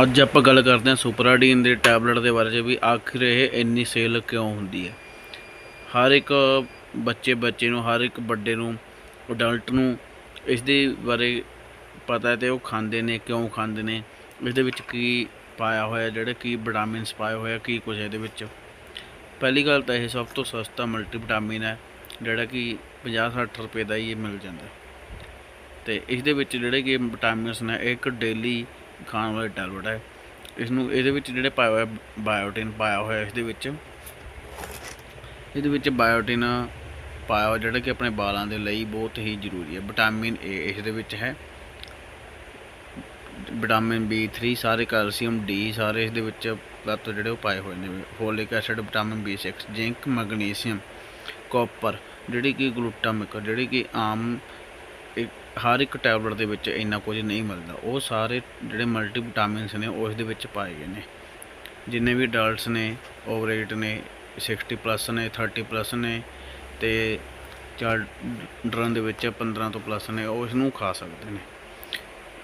ਅੱਜ ਆਪਾਂ ਗੱਲ ਕਰਦੇ ਹਾਂ ਸੁਪਰਾਡੀਨ ਦੇ ਟੈਬਲੇਟ ਦੇ ਬਾਰੇ 'ਚ ਵੀ ਆਖਿਰ ਇਹ ਇੰਨੀ ਸੇਲ ਕਿਉਂ ਹੁੰਦੀ ਹੈ ਹਰ ਇੱਕ ਬੱਚੇ ਬੱਚੇ ਨੂੰ, ਹਰ ਇੱਕ ਵੱਡੇ ਨੂੰ ਅਡਲਟ ਨੂੰ ਇਸ ਦੇ ਬਾਰੇ ਪਤਾ ਹੈ ਤੇ ਉਹ ਖਾਂਦੇ ਨੇ, ਕਿਉਂ ਖਾਂਦੇ ਨੇ ਇਸ ਦੇ ਵਿੱਚ ਕੀ ਪਾਇਆ ਹੋਇਆ, ਜਿਹੜੇ ਕੀ ਵਿਟਾਮਿਨਸ ਪਾਏ ਹੋਇਆ ਕੀ ਕੁਝ ਇਹਦੇ ਵਿੱਚ ਪਹਿਲੀ ਗੱਲ ਤਾਂ ਇਹ ਸਭ ਤੋਂ ਸਸਤਾ ਮਲਟੀਵਿਟਾਮਿਨ ਹੈ, ਜਿਹੜਾ ਕਿ 50-60 ਰੁਪਏ ਦਾ ਹੀ ਇਹ ਮਿਲ ਜਾਂਦਾ ਹੈ। ਤੇ ਇਸ ਦੇ ਵਿੱਚ ਜਿਹੜੇ ਕਿ ਵਿਟਾਮਿਨਸ ਨੇ ਇਹ ਇੱਕ ਡੇਲੀ ਖਾਣ ਵਾਲੀ ਟੈਬਲੇਟ ਹੈ। ਇਸ ਨੂੰ ਇਹਦੇ ਵਿੱਚ ਜਿਹੜੇ ਪਾਇਆ ਹੋਇਆ ਬਾਇਓਟਿਨ ਪਾਇਆ ਹੋਇਆ ਇਸ ਦੇ ਵਿੱਚ। ਇਹਦੇ ਵਿੱਚ ਬਾਇਓਟਿਨ ਪਾਇਆ ਹੋਇਆ, ਜਿਹੜਾ ਕਿ ਆਪਣੇ ਵਾਲਾਂ ਦੇ ਲਈ ਬਹੁਤ ਹੀ ਜ਼ਰੂਰੀ ਹੈ। ਵਿਟਾਮਿਨ ਏ ਇਸ ਦੇ ਵਿੱਚ ਹੈ। ਵਿਟਾਮਿਨ B3 ਸਾਰੇ ਕੈਲਸ਼ੀਅਮ D, ਸਾਰੇ ਇਸ ਦੇ ਵਿੱਚ ਤੱਤ ਜਿਹੜੇ ਉਹ ਪਾਏ ਹੋਏ ਨੇ। Folic acid, vitamin B6 zinc, magnesium, copper, ਜਿਹੜੀ ਕਿ ਗਲੂਟਾਮਿਕ, ਜਿਹੜੀ ਕਿ ਆਮ ਹਰ ਇੱਕ ਟੈਬਲੇਟ ਦੇ ਵਿੱਚ ਇੰਨਾ ਕੁਝ ਨਹੀਂ ਮਿਲਦਾ। ਉਹ ਸਾਰੇ ਜਿਹੜੇ ਮਲਟੀ ਵਿਟਾਮਿਨਸ ਨੇ ਉਸ ਦੇ ਵਿੱਚ ਪਾਏ ਗਏ ਨੇ। ਜਿੰਨੇ ਵੀ ਅਡਲਟਸ ਨੇ ਓਵਰੇਟ ਨੇ 60 ਪਲੱਸ ਨੇ 30 ਪਲੱਸ ਨੇ ਤੇ ਚਿਲਡਰਨ ਦੇ ਵਿੱਚ 15 ਤੋਂ ਪਲੱਸ ਨੇ, ਉਹ ਇਸ ਨੂੰ ਖਾ ਸਕਦੇ ਨੇ।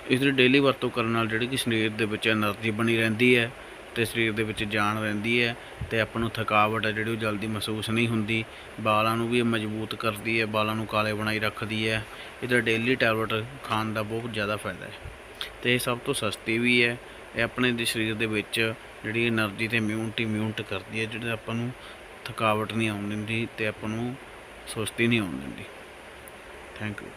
ਇਸ ਦੀ ਡੇਲੀ ਵਰਤੋਂ ਕਰਨ ਨਾਲ ਜਿਹੜੀ ਕਿ ਸਰੀਰ ਦੇ ਵਿੱਚ એનર્ਜੀ ਬਣੀ ਰਹਿੰਦੀ ਹੈ ਤੇ ਸਰੀਰ ਦੇ ਵਿੱਚ ਜਾਨ ਰਹਿੰਦੀ ਹੈ ਤੇ ਆਪਾਂ ਨੂੰ ਥਕਾਵਟ ਹੈ ਜਿਹੜੀ ਉਹ ਜਲਦੀ ਮਹਿਸੂਸ ਨਹੀਂ ਹੁੰਦੀ। ਬਾਲਾਂ ਨੂੰ ਵੀ ਇਹ ਮਜ਼ਬੂਤ ਕਰਦੀ ਹੈ, ਬਾਲਾਂ ਨੂੰ ਕਾਲੇ ਬਣਾਈ ਰੱਖਦੀ ਹੈ। ਇਹਦਾ ਡੇਲੀ ਟੈਬਲੇਟ ਖਾਣ ਦਾ ਬਹੁਤ ਜ਼ਿਆਦਾ ਫਾਇਦਾ ਹੈ। ਤੇ ਇਹ ਸਭ ਤੋਂ ਸਸਤੀ ਵੀ ਹੈ। ਇਹ ਆਪਣੇ ਦੇ ਸਰੀਰ ਦੇ ਵਿੱਚ ਜਿਹੜੀ એનર્ਜੀ ਤੇ ਇਮਿਊਨਿਟੀ ਮਿਊਨਟ ਕਰਦੀ ਹੈ ਜਿਹੜਾ ਆਪਾਂ ਨੂੰ ਥਕਾਵਟ ਨਹੀਂ ਆਉਣ ਦਿੰਦੀ ਤੇ ਆਪਾਂ ਨੂੰ ਸੁਸਤੀ ਨਹੀਂ ਆਉਣ ਦਿੰਦੀ। Thank you